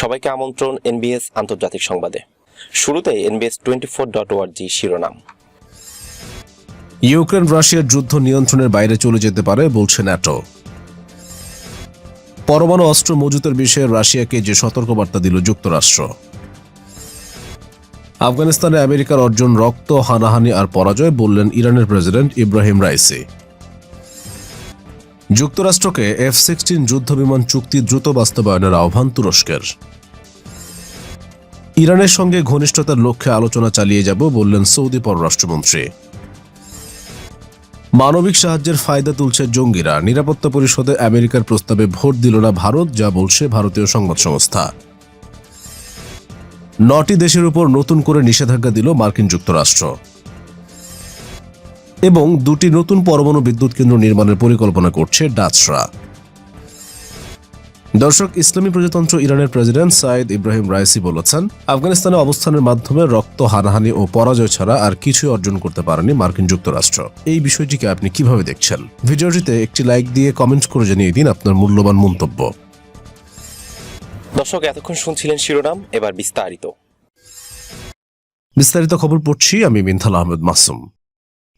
সবাইকে আমন্ত্রণ এনবিএস আন্তর্জাতিক সংবাদে। শুরুতে এনবিএস টোয়েন্টি ফোর ডট ওয়ার্জি শিরোনাম। ইউক্রেন রাশিয়ার যুদ্ধ নিয়ন্ত্রণের বাইরে চলে যেতে পারে, বলছে ন্যাটো। পরমাণু অস্ত্র মজুতের বিষয়ে রাশিয়াকে যে সতর্কবার্তা দিল যুক্তরাষ্ট্র। আফগানিস্তানে আমেরিকার অর্জন রক্ত, হানাহানি আর পরাজয়, বললেন ইরানের প্রেসিডেন্ট ইব্রাহিম রাইসি। যুক্তরাষ্ট্রকে এফ সিক্সটিন যুদ্ধ বিমান চুক্তি দ্রুত বাস্তবায়নের আহ্বান তুরস্কের। ইরানের সঙ্গে ঘনিষ্ঠতার লক্ষ্যে আলোচনা চালিয়ে যাব বললেন সৌদি পররাষ্ট্রমন্ত্রী। মানবিক সাহায্যের ফায়দা তুলছে জঙ্গিরা। নিরাপত্তা পরিষদে আমেরিকার প্রস্তাবে ভোট দিল না ভারত, যা বলছে ভারতীয় সংবাদ সংস্থা। নটি দেশের উপর নতুন করে নিষেধাজ্ঞা দিল মার্কিন যুক্তরাষ্ট্র। এবং দুটি নতুন পরমাণু বিদ্যুৎ কেন্দ্র নির্মাণের পরিকল্পনা করছে ডাচরা। দর্শক ইসলামী প্রজাতন্ত্র ইরানের প্রেসিডেন্ট সাইদ ইব্রাহিম রাইসি বলেছেন আফগানিস্তানে অবস্থানের মাধ্যমে রক্ত হানাহানি ও পরাজয় ছাড়া আর কিছুই অর্জন করতে পারেনি মার্কিন যুক্তরাষ্ট্র। এই বিষয়টিকে আপনি কীভাবে দেখছেন? ভিডিওটিতে একটি লাইক দিয়ে কমেন্ট করে জানিয়ে দিন আপনার মূল্যবান মন্তব্য। দর্শক এতক্ষণ শুনছিলেন শিরোনাম এবার বিস্তারিত। বিস্তারিত খবর পড়ছি আমি মিনথাল আহমেদ মাসুম।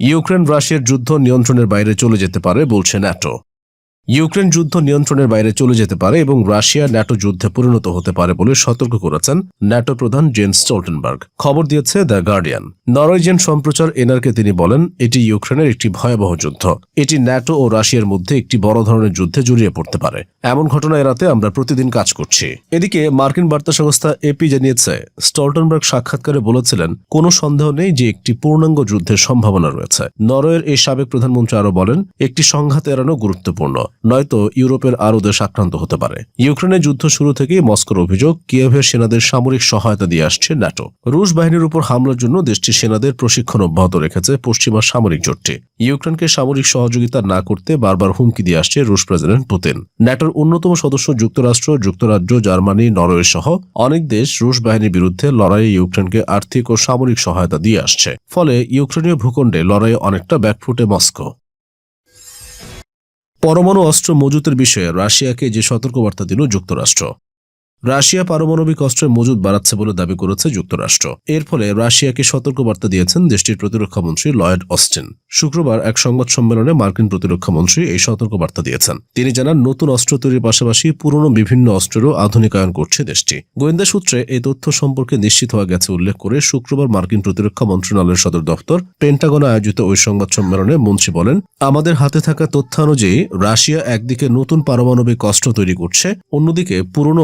ইউক্রেন রাশিয়ার যুদ্ধ নিয়ন্ত্রণের বাইরে চলে যেতে পারে বলছে ন্যাটো। ইউক্রেন যুদ্ধ নিয়ন্ত্রণের বাইরে চলে যেতে পারে এবং রাশিয়া ন্যাটো যুদ্ধে পরিণত হতে পারে বলে সতর্ক করেছেন ন্যাটো প্রধান জেন্স স্টলটেনবার্গ। খবর দিয়েছে দ্য গার্ডিয়ান। নরওয়েজিয়ান সম্প্রচার এনআরকে তিনি বলেন, এটি ইউক্রেনের একটি ভয়াবহ যুদ্ধ। এটি ন্যাটো ও রাশিয়ার মধ্যে একটি বড় ধরনের যুদ্ধে জড়িয়ে পড়তে পারে। এমন ঘটনা এড়াতে আমরা প্রতিদিন কাজ করছি। এদিকে মার্কিন বার্তা সংস্থা এপি জানিয়েছে, স্টলটেনবার্গ সাক্ষাৎকারে বলেছিলেন, কোনো সন্দেহ নেই যে একটি পূর্ণাঙ্গ যুদ্ধের সম্ভাবনা রয়েছে। নরওয়ের এই সাবেক প্রধানমন্ত্রী আরও বলেন, একটি সংঘাত এড়ানো গুরুত্বপূর্ণ। নয়তো ইউরোপের আরও দেশ আক্রান্ত হতে পারে। ইউক্রেনের যুদ্ধ শুরু থেকেই মস্কোর অভিযোগ, কিয়েভের সেনাদের সামরিক সহায়তা দিয়ে আসছে ন্যাটো। রুশ বাহিনীর উপর হামলার জন্য দেশটির সেনাদের প্রশিক্ষণ অব্যাহত রেখেছে পশ্চিমা সামরিক জোটটি। ইউক্রেনকে সামরিক সহযোগিতা না করতে বারবার হুমকি দিয়ে আসছে রুশ প্রেসিডেন্ট পুতিন। ন্যাটোর অন্যতম সদস্য যুক্তরাষ্ট্র, যুক্তরাজ্য, জার্মানি, নরওয়ে সহ অনেক দেশ রুশ বাহিনীর বিরুদ্ধে লড়াইয়ে ইউক্রেনকে আর্থিক ও সামরিক সহায়তা দিয়ে আসছে। ফলে ইউক্রেনীয় ভূখণ্ডে লড়াইয়ে অনেকটা ব্যাকফুটে মস্কো। পরমাণু অস্ত্র মজুতের বিষয়ে রাশিয়াকে যে সতর্কবার্তা দিল যুক্তরাষ্ট্র। রাশিয়া পারমাণবিক অস্ত্রের মজুদ বাড়াচ্ছে বলে দাবি করেছে যুক্তরাষ্ট্র। এর ফলে রাশিয়াকে সতর্কবার্তা দিয়েছেন দেশটির প্রতিরক্ষামন্ত্রী লয়েড অস্টিন। শুক্রবার এক সংবাদ সম্মেলনে মার্কিন প্রতিরক্ষামন্ত্রী এই সতর্কবার্তা দিয়েছেন। তিনি জানান, নতুন অস্ত্র তৈরির পাশাপাশি পুরনো বিভিন্ন অস্ত্রেরও আধুনিকায়ন করছে দেশটি। গোয়েন্দা সূত্রে এই তথ্য সম্পর্কে নিশ্চিত হওয়া গেছে উল্লেখ করে শুক্রবার মার্কিন প্রতিরক্ষা মন্ত্রণালয়ের সদর দপ্তর পেন্টাগনে আয়োজিত ওই সংবাদ সম্মেলনে মন্ত্রী বলেন, আমাদের হাতে থাকা তথ্যানুযায়ী রাশিয়া একদিকে নতুন পারমাণবিক অস্ত্র তৈরি করছে, অন্যদিকে পুরনো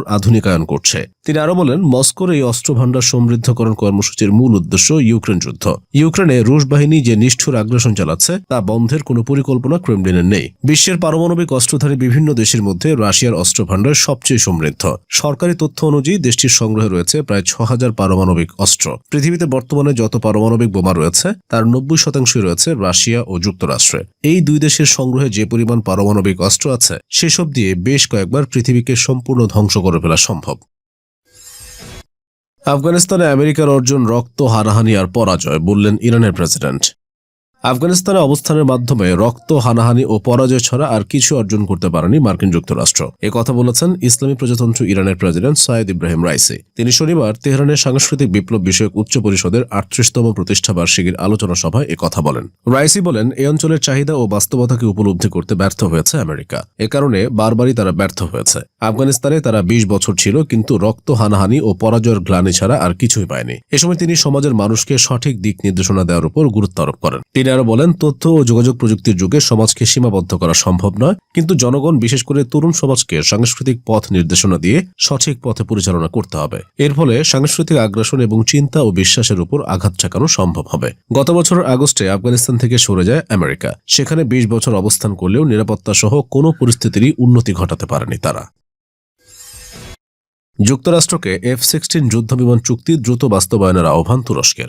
অস্ত্রগুলোর আধুনিকায়ন করছে। তিনি আরও বলেন, মস্কোর এই অস্ত্র ভাণ্ডার সমৃদ্ধকরণ কর্মসূচির মূল উদ্দেশ্য ইউক্রেন যুদ্ধ। ইউক্রেনে রুশ বাহিনী যে নিষ্ঠুর আগ্রাসন চালাচ্ছে, তা বন্ধের কোনো পরিকল্পনা ক্রেমলিনের নেই। বিশ্বের পারমাণবিক অস্ত্রধারী বিভিন্ন দেশের মধ্যে রাশিয়ার অস্ত্র ভাণ্ডার সবচেয়ে সমৃদ্ধ। সরকারি তথ্য অনুযায়ী দেশটির সংগ্রহে রয়েছে প্রায় ছ হাজার পারমাণবিক অস্ত্র। পৃথিবীতে বর্তমানে যত পারমাণবিক বোমা রয়েছে, তার নব্বই শতাংশই রয়েছে রাশিয়া ও যুক্তরাষ্ট্রে। এই দুই দেশের সংগ্রহে যে পরিমাণ পারমাণবিক অস্ত্র আছে, সেসব দিয়ে বেশ কয়েকবার পৃথিবীকে সম্পূর্ণ ধ্বংস করে ফেলা সম্ভব। আফগানিস্তানে আমেরিকার অর্জন রক্ত হারাহানি আর পরাজয় বললেন ইরানের প্রেসিডেন্ট। আফগানিস্তানে অবস্থানের মাধ্যমে রক্ত, হানাহানি ও পরাজয় ছাড়া আর কিছু অর্জন করতে পারেনি মার্কিন যুক্তরাষ্ট্র। এ কথা বলেছেন ইসলামী প্রজাতন্ত্র ইরানের প্রেসিডেন্ট সৈয়দ ইব্রাহিম রাইসি। তিনি শনিবার তেহরানের সাংস্কৃতিক বিপ্লব বিষয়ক উচ্চ পরিষদের আটত্রিশতম প্রতিষ্ঠা বার্ষিকীর আলোচনা সভায় এ কথা বলেন। রাইসি বলেন এই অঞ্চলের চাহিদা ও বাস্তবতাকে উপলব্ধি করতে ব্যর্থ হয়েছে আমেরিকা। এ কারণে বারবারই তারা ব্যর্থ হয়েছে। আফগানিস্তানে তারা বিশ বছর ছিল, কিন্তু রক্ত, হানাহানি ও পরাজয়ের গ্লানি ছাড়া আর কিছুই পায়নি। এ সময় তিনি সমাজের মানুষকে সঠিক দিক নির্দেশনা দেওয়ার উপর গুরুত্ব আরোপ করেন। তিনি আরও বলেন, তথ্য ও যোগাযোগ প্রযুক্তির যুগে সমাজকে সীমাবদ্ধ করা সম্ভব নয়। কিন্তু জনগণ, বিশেষ করে তরুণ সমাজকে সাংস্কৃতিক পথ নির্দেশনা দিয়ে সঠিক পথে পরিচালনা করতে হবে। এর ফলে সাংস্কৃতিক আগ্রাসন এবং চিন্তা ও বিশ্বাসের উপর আঘাত ঠেকানো সম্ভব হবে। গত বছরের আগস্টে আফগানিস্তান থেকে সরে যায় আমেরিকা। সেখানে বিশ বছর অবস্থান করলেও নিরাপত্তা সহ কোনো পরিস্থিতিরই উন্নতি ঘটাতে পারেনি তারা। যুক্তরাষ্ট্রকে এফ সিক্সটিন যুদ্ধবিমান চুক্তি দ্রুত বাস্তবায়নের আহ্বান তুরস্কের।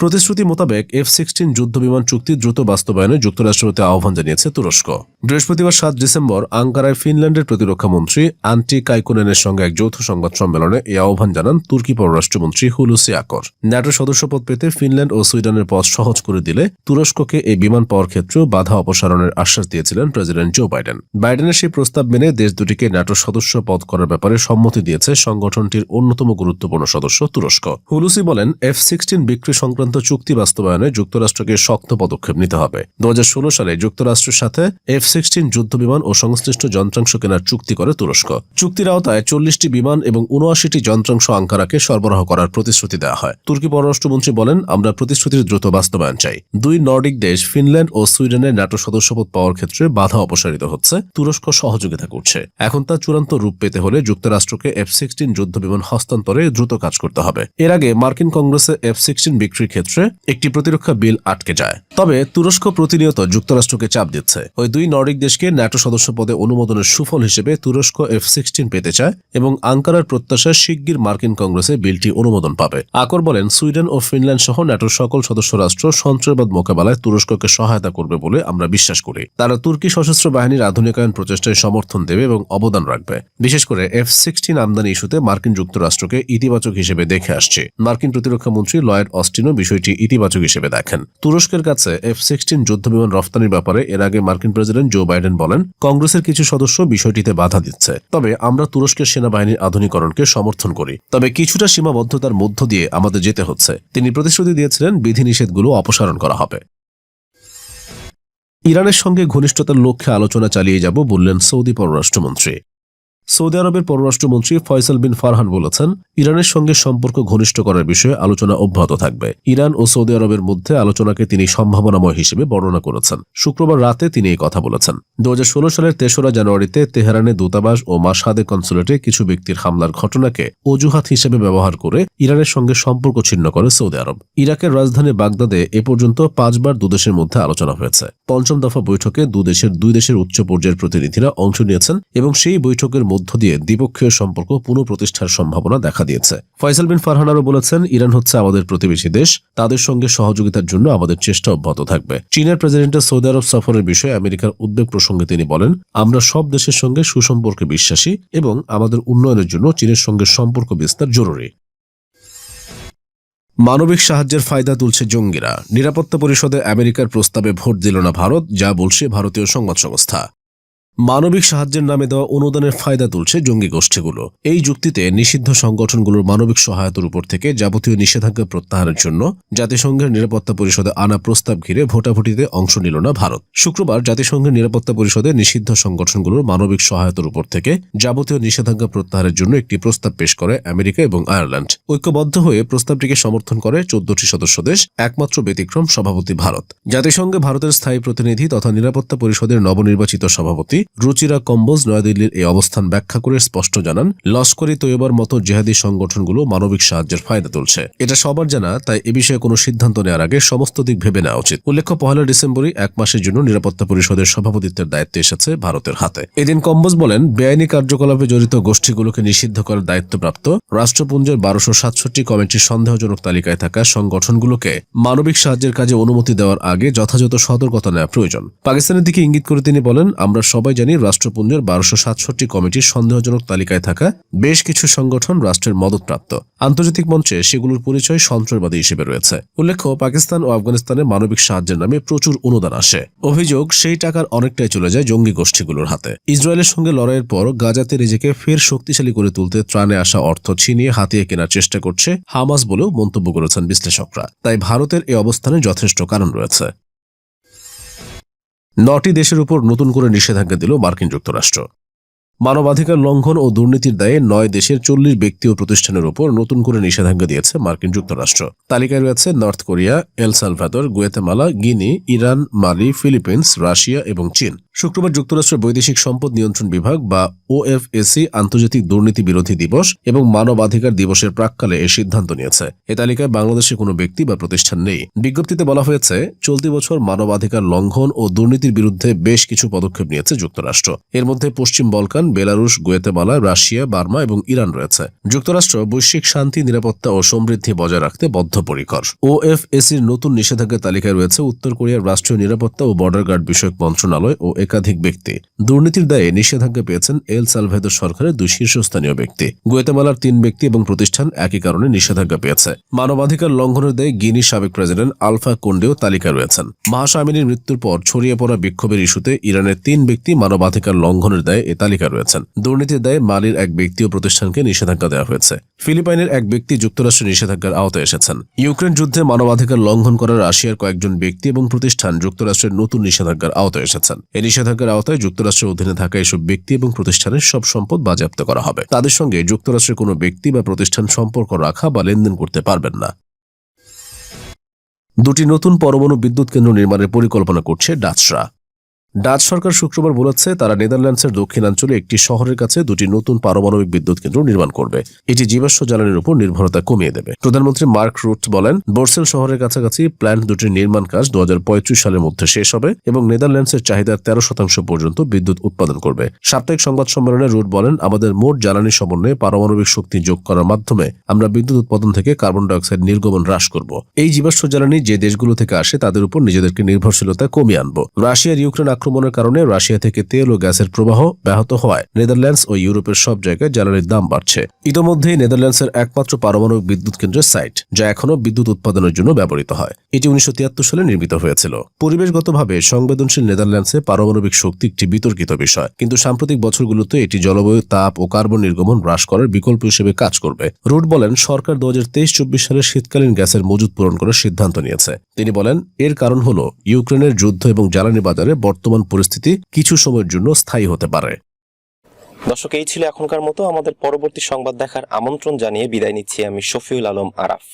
প্রতিশ্রুতি মোতাবেক এফ সিক্সটিন যুদ্ধ বিমান চুক্তি দ্রুত বাস্তবায়নে যুক্তরাষ্ট্রের প্রতি আহ্বান জানিয়েছে তুরস্ক। বৃহস্পতিবার সাত ডিসেম্বর আঙ্কারায় ফিনল্যান্ডের প্রতিরক্ষা মন্ত্রী আন্টি কাইকুনেনের সঙ্গে এক যৌথ সংবাদ সম্মেলনে এই আহ্বান জানান তুর্কি পররাষ্ট্রমন্ত্রী হুলুসি আকর ন্যাটো সদস্যপদ পেতে ফিনল্যান্ড ও সুইডেনের পথ সহজ করে দিলে তুরস্ককে এই বিমান পাওয়ার ক্ষেত্রেও বাধা অপসারণের আশ্বাস দিয়েছিলেন প্রেসিডেন্ট জো বাইডেন। বাইডেনের সেই প্রস্তাব মেনে দেশ দুটিকে ন্যাটো সদস্য পদ করার ব্যাপারে সম্মতি দিয়েছে সংগঠনটির অন্যতম গুরুত্বপূর্ণ সদস্য তুরস্ক। হুলুসি বলেন, এফ সিক্সটিন বিক্রি সংক্রান্ত চুক্তি বাস্তবায়নে যুক্তরাষ্ট্রকে শক্ত পদক্ষেপ নিতে হবে। দু হাজার ষোলো সালে যুক্তরাষ্ট্রের সাথে এফ সিক্সটিন যুদ্ধ বিমান ও সংশ্লিষ্ট যন্ত্রাংশ কেনার চুক্তি করে তুরস্ক। চুক্তির আওতায় চল্লিশটি বিমান এবং উনআশিটি যন্ত্রাংশ আঙ্কারাকে সরবরাহ করার প্রতিশ্রুতি দেওয়া হয়। তুর্কি পররাষ্ট্রমন্ত্রী বলেন, আমরা প্রতিশ্রুতির দ্রুত বাস্তবায়ন চাই। দুই নর্ডিক দেশ, ফিনল্যান্ড ও সুইডেনের ন্যাটো সদস্যপদ পাওয়ার ক্ষেত্রে বাধা অপসারিত হচ্ছে। তুরস্ক সহযোগিতা করছে। এখন তা চূড়ান্ত রূপ পেতে হলে যুক্তরাষ্ট্রকে এফ সিক্সটিন যুদ্ধ বিমান হস্তান্তরে দ্রুত কাজ করতে হবে। এর আগে মার্কিন কংগ্রেসে এফ সিক্সটিন বিক্রির ক্ষেত্রে একটি প্রতিরক্ষা বিল আটকে যায়। তবে তুরস্ক প্রতিনিয়ত যুক্তরাষ্ট্রকে চাপ দিচ্ছে। ওই দুই নর্ডিক দেশকে ন্যাটো সদস্য পদে অনুমোদনের সুফল হিসেবে তুরস্ক এফ সিক্সটিন পেতে চায় এবং আঙ্কারার প্রত্যাশা শিগগির মার্কিন কংগ্রেসে বিলটি অনুমোদন পাবে। আকর বলেন, সুইডেন ও ফিনল্যান্ড সহ ন্যাটোর সকল সদস্য রাষ্ট্র সন্ত্রাসবাদ মোকাবেলায় তুরস্ককে সহায়তা করবে বলে আমরা বিশ্বাস করি। তারা তুর্কি সশস্ত্র বাহিনীর আধুনিকায়ন প্রচেষ্টায় সমর্থন দেবে এবং অবদান রাখবে। বিশেষ করে এফ সিক্সটিন আমদানি ইস্যুতে মার্কিন যুক্তরাষ্ট্রকে ইতিবাচক হিসেবে দেখে আসছে। মার্কিন প্রতিরক্ষা মন্ত্রী লয়েড অস্টিনও বিষয়টি ইতিবাচক হিসেবে দেখেন। তুরস্কের কাছে এফ সিক্সটিন যুদ্ধবিমান রফতানির ব্যাপারে এর আগে মার্কিন প্রেসিডেন্ট জো বাইডেন বলেন, কংগ্রেসের কিছু সদস্য বিষয়টিতে বাধা দিচ্ছে। তবে আমরা তুরস্কের সেনাবাহিনীর আধুনিকরণকে সমর্থন করি। তবে কিছুটা সীমাবদ্ধতার মধ্য দিয়ে আমাদের যেতে হচ্ছে। তিনি প্রতিশ্রুতি দিয়েছিলেন বিধিনিষেধগুলো অপসারণ করা হবে। ইরানের সঙ্গে ঘনিষ্ঠতার লক্ষ্যে আলোচনা চালিয়ে যাব বললেন সৌদি পররাষ্ট্রমন্ত্রী। সৌদি আরবের পররাষ্ট্রমন্ত্রী ফয়সাল বিন ফারহান বলেছেন, ইরানের সঙ্গে সম্পর্ক ঘনিষ্ঠ করার বিষয়ে আলোচনা অব্যাহত থাকবে। ইরান ও সৌদি আরবের মধ্যে আলোচনাকে তিনি সম্ভাবনাময় হিসেবে বর্ণনা করেছেন। শুক্রবার রাতে তিনি এই কথা বলেছেন। দু সালের তেসরা জানুয়ারিতে তেহরানে দূতাবাস ও মাসাদে কনসুলেটে কিছু ব্যক্তির হামলার ঘটনাকে অজুহাত হিসেবে ব্যবহার করে ইরানের সঙ্গে সম্পর্ক ছিন্ন করে সৌদি আরব। ইরাকের রাজধানী বাগদাদে এ পর্যন্ত পাঁচবার দুদেশের মধ্যে আলোচনা হয়েছে। পঞ্চম দফা বৈঠকে দুদেশের দুই দেশের উচ্চ পর্যায়ের প্রতিনিধিরা অংশ নিয়েছেন এবং সেই বৈঠকের মধ্য দিয়ে দ্বিপক্ষীয় সম্পর্ক পুনঃপ্রতিষ্ঠার সম্ভাবনা দেখা দিয়েছে। ফয়সাল বিন ফারহান আরও বলেছেন, ইরান হচ্ছে আমাদের প্রতিবেশী দেশ, তাদের সঙ্গে সহযোগিতার জন্য আমাদের চেষ্টা অব্যাহত থাকবে। চীনের প্রেসিডেন্টের সৌদি আরব সফরের বিষয়ে আমেরিকার উদ্বেগ প্রসঙ্গে তিনি বলেন, আমরা সব দেশের সঙ্গে সুসম্পর্কে বিশ্বাসী এবং আমাদের উন্নয়নের জন্য চীনের সঙ্গে সম্পর্ক বিস্তার জরুরি। মানবিক সাহায্যের ফায়দা তুলছে জঙ্গিরা। নিরাপত্তা পরিষদে আমেরিকার প্রস্তাবে ভোট দিল না ভারত, যা বলছে ভারতীয় সংবাদ সংস্থা। মানবিক সাহায্যের নামে দেওয়া অনুদানের ফায়দা তুলছে জঙ্গি গোষ্ঠীগুলো। এই যুক্তিতে নিষিদ্ধ সংগঠনগুলোর মানবিক সহায়তার উপর থেকে যাবতীয় নিষেধাজ্ঞা প্রত্যাহারের জন্য জাতিসংঘের নিরাপত্তা পরিষদে আনা প্রস্তাব ঘিরে ভোটাভুটিতে অংশ নিল না ভারত। শুক্রবার জাতিসংঘের নিরাপত্তা পরিষদে নিষিদ্ধ সংগঠনগুলোর মানবিক সহায়তার উপর থেকে যাবতীয় নিষেধাজ্ঞা প্রত্যাহারের জন্য একটি প্রস্তাব পেশ করে আমেরিকা এবং আয়ারল্যান্ড। ঐক্যবদ্ধ হয়ে প্রস্তাবটিকে সমর্থন করে চোদ্দটি সদস্য দেশ একমাত্র ব্যতিক্রম সভাপতি ভারত। জাতিসংঘে ভারতের স্থায়ী প্রতিনিধি তথা নিরাপত্তা পরিষদের নবনির্বাচিত সভাপতি রুচিরা কম্বোজ নয়াদিল্লির এই অবস্থান ব্যাখ্যা করে স্পষ্ট জানান লস্করি তৈয়বার মতো জেহাদি সংগঠনগুলো মানবিক সাহায্যের ফায়দা তুলছে। এটা সবার জানা, তাই এ বিষয়ে কোনো সিদ্ধান্ত নেওয়ার আগে সমস্ত দিক ভেবে নেওয়া উচিত। উল্লেখ্য, পহেলা ডিসেম্বরই এক মাসের জন্য নিরাপত্তা পরিষদের সভাপতিত্বের দায়িত্ব এসেছে ভারতের হাতে। এদিন কম্বোজ বলেন, বেআইনি কার্যকলাপে জড়িত গোষ্ঠীগুলোকে নিষিদ্ধ করার দায়িত্বপ্রাপ্ত রাষ্ট্রপুঞ্জের বারোশো সাতষট্টি কমিটির সন্দেহজনক তালিকায় থাকা সংগঠনগুলোকে মানবিক সাহায্যের কাজে অনুমতি দেওয়ার আগে যথাযথ সতর্কতা নেওয়া প্রয়োজন। পাকিস্তানের দিকে ইঙ্গিত করে তিনি বলেন, আমরা সবাই জানি রাষ্ট্রপুঞ্জের বারোশো সাতষট্টি কমিটির সন্দেহজনক তালিকায় থাকা বেশ কিছু সংগঠন রাষ্ট্রের মদতপ্রাপ্ত। আন্তর্জাতিক মঞ্চে সেগুলোর পরিচয় সন্ত্রাসবাদী হিসেবে রয়েছে। উল্লেখ্য, পাকিস্তান ও আফগানিস্তানে মানবিক সাহায্যের নামে প্রচুর অনুদান আসে। অভিযোগ, সেই টাকার অনেকটাই চলে যায় জঙ্গি গোষ্ঠীগুলোর হাতে। ইসরায়েলের সঙ্গে লড়াইয়ের পর গাজাতে নিজেকে ফের শক্তিশালী করে তুলতে ত্রাণে আসা অর্থ ছিনিয়ে হাতিয়ে কেনার চেষ্টা করছে হামাস বলেও মন্তব্য করেছেন বিশ্লেষকরা। তাই ভারতের এই অবস্থানে যথেষ্ট কারণ রয়েছে। নটি দেশের উপর নতুন করে নিষেধাজ্ঞা দিল মার্কিন যুক্তরাষ্ট্র। মানবাধিকার লঙ্ঘন ও দুর্নীতির দায়ে নয় দেশের চল্লিশ ব্যক্তি ও প্রতিষ্ঠানের উপর নতুন করে নিষেধাজ্ঞা দিয়েছে মার্কিন যুক্তরাষ্ট্র। তালিকায় রয়েছে North Korea, El Salvador, Guatemala, Guinea, Iran, Mali, Philippines, Russia এবং চীন। শুক্রবার যুক্তরাষ্ট্রের বৈদেশিক সম্পদ নিয়ন্ত্রণ বিভাগ বা ওএফএসি আন্তর্জাতিক দুর্নীতি বিরোধী দিবস এবং মানবাধিকার দিবসের প্রাককালে এ সিদ্ধান্ত নিয়েছে। এ তালিকায় বাংলাদেশে কোনো ব্যক্তি বা প্রতিষ্ঠান নেই। বিজ্ঞপ্তিতে বলা হয়েছে, চলতি বছর মানবাধিকার লঙ্ঘন ও দুর্নীতির বিরুদ্ধে বেশ কিছু পদক্ষেপ নিয়েছে যুক্তরাষ্ট্র। এর মধ্যে পশ্চিম Balkan, Belarus, Guatemala, Russia, Burma এবং ইরান রয়েছে। যুক্তরাষ্ট্র বৈশ্বিক শান্তি, নিরাপত্তা ও সমৃদ্ধি বজায় রাখতে বদ্ধপরিকর। ওএফএসির নতুন নিষেধাজ্ঞার তালিকায় রয়েছে, উত্তর কোরিয়ার রাষ্ট্রীয় নিরাপত্তা ও বর্ডার গার্ড বিষয়ক মন্ত্রণালয় ও একাধিক ব্যক্তি। দুর্নীতির দায়ে নিষেধাজ্ঞা পেয়েছেন এল সালভেদর সরকারের দুই শীর্ষস্থানীয় ব্যক্তি। গুয়েতেমালার তিন ব্যক্তি এবং প্রতিষ্ঠান একই কারণে নিষেধাজ্ঞা পেয়েছে। মানবাধিকার লঙ্ঘনের দায়ে গিনি সাবেক প্রেসিডেন্ট আলফা কোন্ডেও তালিকায় রয়েছেন। মাহাসামিনীর মৃত্যুর পর ছড়িয়ে পড়া বিক্ষোভের ইস্যুতে ইরানের তিন ব্যক্তি মানবাধিকার লঙ্ঘনের দায়ে এ তালিকায় রয়েছেন। দুর্নীতির দায়ে মালির এক ব্যক্তি ও প্রতিষ্ঠানকে নিষেধাজ্ঞা দেওয়া হয়েছে। ফিলিপাইনের এক ব্যক্তি যুক্তরাষ্ট্রের নিষেধাজ্ঞার আওতায় এসেছেন। ইউক্রেন যুদ্ধে মানবাধিকার লঙ্ঘন করা রাশিয়ার কয়েকজন ব্যক্তি এবং প্রতিষ্ঠান যুক্তরাষ্ট্রের নতুন নিষেধাজ্ঞার আওতায় এসেছেন। এই নিষেধাজ্ঞার আওতায় যুক্তরাষ্ট্রের অধীনে থাকা এসব ব্যক্তি এবং প্রতিষ্ঠানের সব সম্পদ বাজেয়াপ্ত করা হবে। তাদের সঙ্গে যুক্তরাষ্ট্রের কোনো ব্যক্তি বা প্রতিষ্ঠান সম্পর্ক রাখা বা লেনদেন করতে পারবেন না। দুটি নতুন পরমাণু বিদ্যুৎ কেন্দ্র নির্মাণের পরিকল্পনা করছে ডাচরা। ডাচ সরকার শুক্রবার বলেছে তারা নেদারল্যান্ডসের দক্ষিণাঞ্চলে একটি শহরের কাছে দুটি নতুন পারমাণবিক বিদ্যুৎ কেন্দ্র নির্মাণ করবে। এটি জীবাশ্ম জ্বালানির উপর নির্ভরতা কমিয়ে দেবে। প্রধানমন্ত্রী মার্ক রুট বলেন, বোর্সেল শহরের কাছাকাছি প্ল্যান্ট দুটির নির্মাণ কাজ দু সালের মধ্যে শেষ হবে এবং নেদারল্যান্ডসের চাহিদার তেরো শতাংশ পর্যন্ত বিদ্যুৎ উৎপাদন করবে। সাপ্তাহিক সংবাদ সম্মেলনে রুট বলেন, আমাদের মোট জ্বালানি সমন্বয়ে পারমাণবিক শক্তি যোগ করার মাধ্যমে আমরা বিদ্যুৎ উৎপাদন থেকে কার্বন ডাইঅক্সাইড নির্গমন হ্রাস করব। এই জীবাশ্ম জ্বালানি যে দেশগুলো থেকে আসে তাদের উপর নিজেদেরকে নির্ভরশীলতা কমিয়ে আনব। রাশিয়ার ইউক্রেন আক্রমণের কারণে রাশিয়া থেকে তেল ও গ্যাসের প্রবাহ ব্যাহত হওয়ায় নেদারল্যান্ডস ও ইউরোপের সব জায়গায় জ্বালানির দাম বাড়ছে। ইতোমধ্যেই নেদারল্যান্ডসের একমাত্র পারমাণবিক বিদ্যুৎ কেন্দ্রের সাইট, যা এখনও বিদ্যুৎ উৎপাদনের জন্য ব্যবহৃত হয়। এটি উনিশশো তিয়াত্তর সালে নির্মিত হয়েছিল। পরিবেশগতভাবে সংবেদনশীল নেদারল্যান্ডসে পারমাণবিক শক্তি একটি বিতর্কিত বিষয়। কিন্তু সাম্প্রতিক বছরগুলোতে এটি জলবায়ু, তাপ ও কার্বন নির্গমন হ্রাস করার বিকল্প হিসেবে কাজ করবে। রুট বলেন, সরকার দু হাজার তেইশ চব্বিশ সালে শীতকালীন গ্যাসের মজুদ পূরণ করার সিদ্ধান্ত নিয়েছে। তিনি বলেন, এর কারণ হল ইউক্রেনের যুদ্ধ এবং জ্বালানি বাজারে বর্তমান পরিস্থিতি কিছু সময়ের জন্য স্থায়ী হতে পারে। দর্শক, এই ছিল এখনকার মতো। আমাদের পরবর্তী সংবাদ দেখার আমন্ত্রণ জানিয়ে বিদায় নিচ্ছি আমি শফিউল আলম আরাফ।